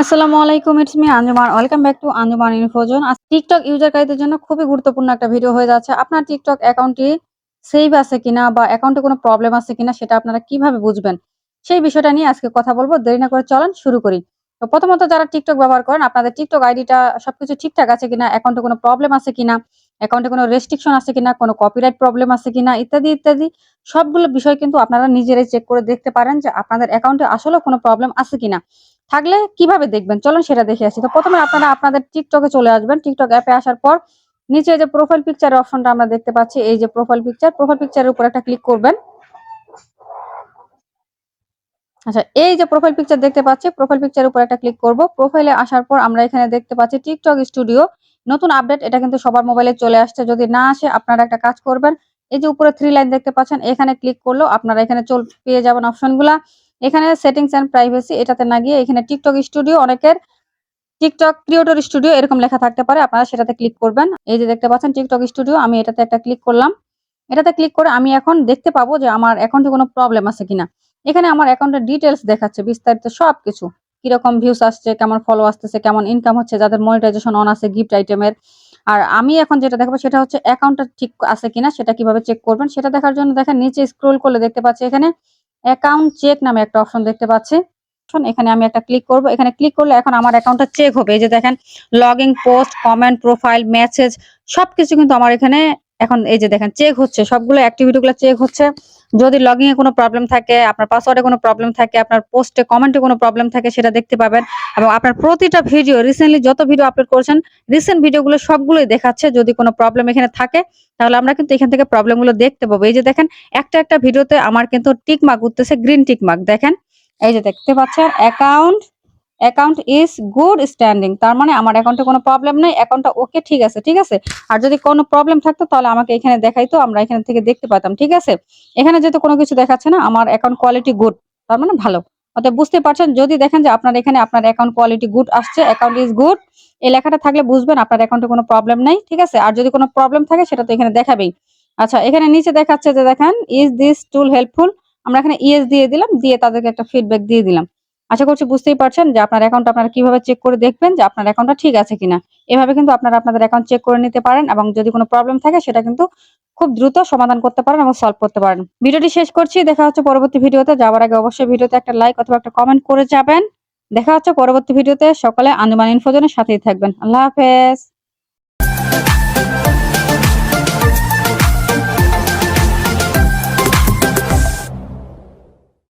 আসসালামু আলাইকুম it's me Anjuman. Welcome back to Anjuman infozone আজ টিকটক ইউজারকারীদের জন্য খুবই গুরুত্বপূর্ণ একটা ভিডিও হয়ে যাচ্ছে। আপনার টিকটক অ্যাকাউন্টটি সেভ আছে কিনা বা অ্যাকাউন্টে কোনো প্রবলেম আছে কিনা সেটা আপনারা কীভাবে বুঝবেন? সেই বিষয়টা নিয়ে আজকে কথা বলব। দেরি না করে চলেন শুরু করি। প্রথমত যারা টিকটক ব্যবহার করেন, আপনাদের টিকটক আইডিটা সবকিছু ঠিকঠাক আছে কিনা অ্যাকাউন্টে কোনো প্রবলেম আছে কিনা অ্যাকাউন্টে কোনো রেস্ট্রিকশন আছে কিনা, কোনো কপিরাইট প্রবলেম আছে কিনা, ইত্যাদি ইত্যাদি, সবগুলো বিষয় কিন্তু আপনারা নিজেরাই চেক করে দেখতে পারেন যে আপনাদের অ্যাকাউন্টে আসলে কোনো প্রবলেম আছে কিনা। থাকলে কীভাবে দেখবেন? চলুন সেটা দেখে আসি। তো প্রথমে আপনারা আপনাদের টিকটকে চলে আসবেন। টিকটক অ্যাপে আসার পর নিচে যে প্রোফাইল পিকচারের অপশনটা আমরা দেখতে পাচ্ছি, এই যে প্রোফাইল পিকচার প্রোফাইল পিকচারের উপর একটা ক্লিক করবেন। আচ্ছা এই যে প্রোফাইল পিকচার দেখতে পাচ্ছি প্রোফাইল পিকচারের উপর একটা ক্লিক করব। প্রোফাইলে আসার পর আমরা এখানে দেখতে পাচ্ছি টিকটক স্টুডিও নতুন আপডেট এটা কিন্তু সবার মোবাইলে চলে আসছে। যদি না আসে, আপনারা একটা কাজ করবেন। এই যে উপরে থ্রি লাইন দেখতে পাচ্ছেন, এখানে ক্লিক করলেও আপনারা এখানে চল, পেয়ে যাবেন অপশনগুলা এখানে সেটিংস এন্ড প্রাইভেসি এটাতে না গিয়ে এখানে টিকটক স্টুডিও অনেকের টিকটক ক্রিয়েটর স্টুডিও এরকম লেখা থাকতে পারে, আপনারা সেটাতে ক্লিক করবেন। এই যে দেখতে পাচ্ছেন টিকটক স্টুডিও আমি এটাতে একটা ক্লিক করলাম। এটাতে ক্লিক করে আমি এখন দেখতে পাবো যে আমার অ্যাকাউন্টে কোনো প্রবলেম আছে কিনা। এখানে আমার অ্যাকাউন্টের ডিটেলস দেখাচ্ছে, বিস্তারিত সবকিছু। কীরকম ভিউস আসছে, কেমন ফলো আসতেছে, কেমন ইনকাম হচ্ছে, যাদের মনিটাইজেশন অন আছে গিফট আইটেমের আর আমি এখন যেটা দেখাবো সেটা হচ্ছে অ্যাকাউন্টটা ঠিক আছে কিনা, সেটা কীভাবে চেক করবেন, সেটা দেখার জন্য দেখেন, নিচে স্ক্রোল করলে দেখতে পাচ্ছি এখানে অ্যাকাউন্ট চেক নামে একটা অপশন দেখতে পাচ্ছি। এখানে আমি একটা ক্লিক করব। এখানে ক্লিক করলে এখন আমার অ্যাকাউন্টটা চেক হবে। এই যে দেখেন log post, comment, profile, message, সবকিছু কিন্তু আমার এখানে এখন এই যে দেখেন চেক হচ্ছে, সবগুলো অ্যাক্টিভিটি গুলো চেক হচ্ছে। যদি লগইন এ কোনো প্রবলেম থাকে, আপনার পাসওয়ার্ডে কোনো প্রবলেম থাকে, আপনার পোস্টে কমেন্টে কোনো প্রবলেম থাকে, সেটা দেখতে পাবেন। এবং আপনার প্রতিটা ভিডিও রিসেন্টলি যত ভিডিও আপলোড করেছেন রিসেন্ট ভিডিওগুলো সবগুলোই দেখাচ্ছে। যদি কোনো প্রবলেম এখানে থাকে, তাহলে আমরা কিন্তু এখান থেকে প্রবলেমগুলো দেখতে পাবো। এই যে দেখেন, একটা একটা ভিডিওতে আমার কিন্তু টিক মার্ক উঠতেছে গ্রিন টিক মার্ক দেখেন, এই যে দেখতে পাচ্ছেন account account is good standing তার মানে আমার অ্যাকাউন্টে কোনো প্রবলেম নেই অ্যাকাউন্টটা ওকে ঠিক আছে ঠিক আছে? আর যদি কোনো প্রবলেম থাকতো, তাহলে আমাকে এখানে দেখাইতো, আমরা এখান থেকে দেখতে পাতাম ঠিক আছে? এখানে যেহেতু কোনো কিছু দেখাচ্ছে না, আমার অ্যাকাউন্ট কোয়ালিটি গুড তার মানে ভালো। অর্থাৎ বুঝতে পারছেন, যদি দেখেন যে আপনার এখানে আপনার অ্যাকাউন্ট কোয়ালিটি গুড আসছে অ্যাকাউন্ট ইজ গুড এই লেখাটা থাকলে বুঝবেন, আপনার অ্যাকাউন্টে কোনো প্রবলেম নেই, ঠিক আছে? আর যদি কোনো প্রবলেম থাকে, সেটা তো এখানে দেখাবেই। আচ্ছা এখানে নিচে দেখাচ্ছে যে দেখেন ইজ দিস টুল হেল্পফুল আমরা এখানে ইএস দিয়ে দিলাম, দিয়ে তাদেরকে একটা ফিডব্যাক দিয়ে দিলাম। আশা করছি বুঝতেই পারছেন যে আপনার অ্যাকাউন্ট আপনারা কীভাবে চেক করে দেখবেন যে আপনার অ্যাকাউন্টটা ঠিক আছে কিনা। এভাবে কিন্তু আপনারা আপনাদের অ্যাকাউন্ট চেক করে নিতে পারেন এবং যদি কোনো প্রবলেম থাকে সেটা কিন্তু খুব দ্রুত সমাধান করতে পারেন এবং সলভ করতে পারেন। ভিডিওটি শেষ করছি, দেখা হচ্ছে পরবর্তী ভিডিওতে। যাওয়ার আগে অবশ্যই ভিডিওতে একটা লাইক অথবা একটা কমেন্ট করে যাবেন। দেখা হচ্ছে পরবর্তী ভিডিওতে। সকালে আনুমান ইনফোজনের সাথেই থাকবেন। আল্লাহ হাফেজ।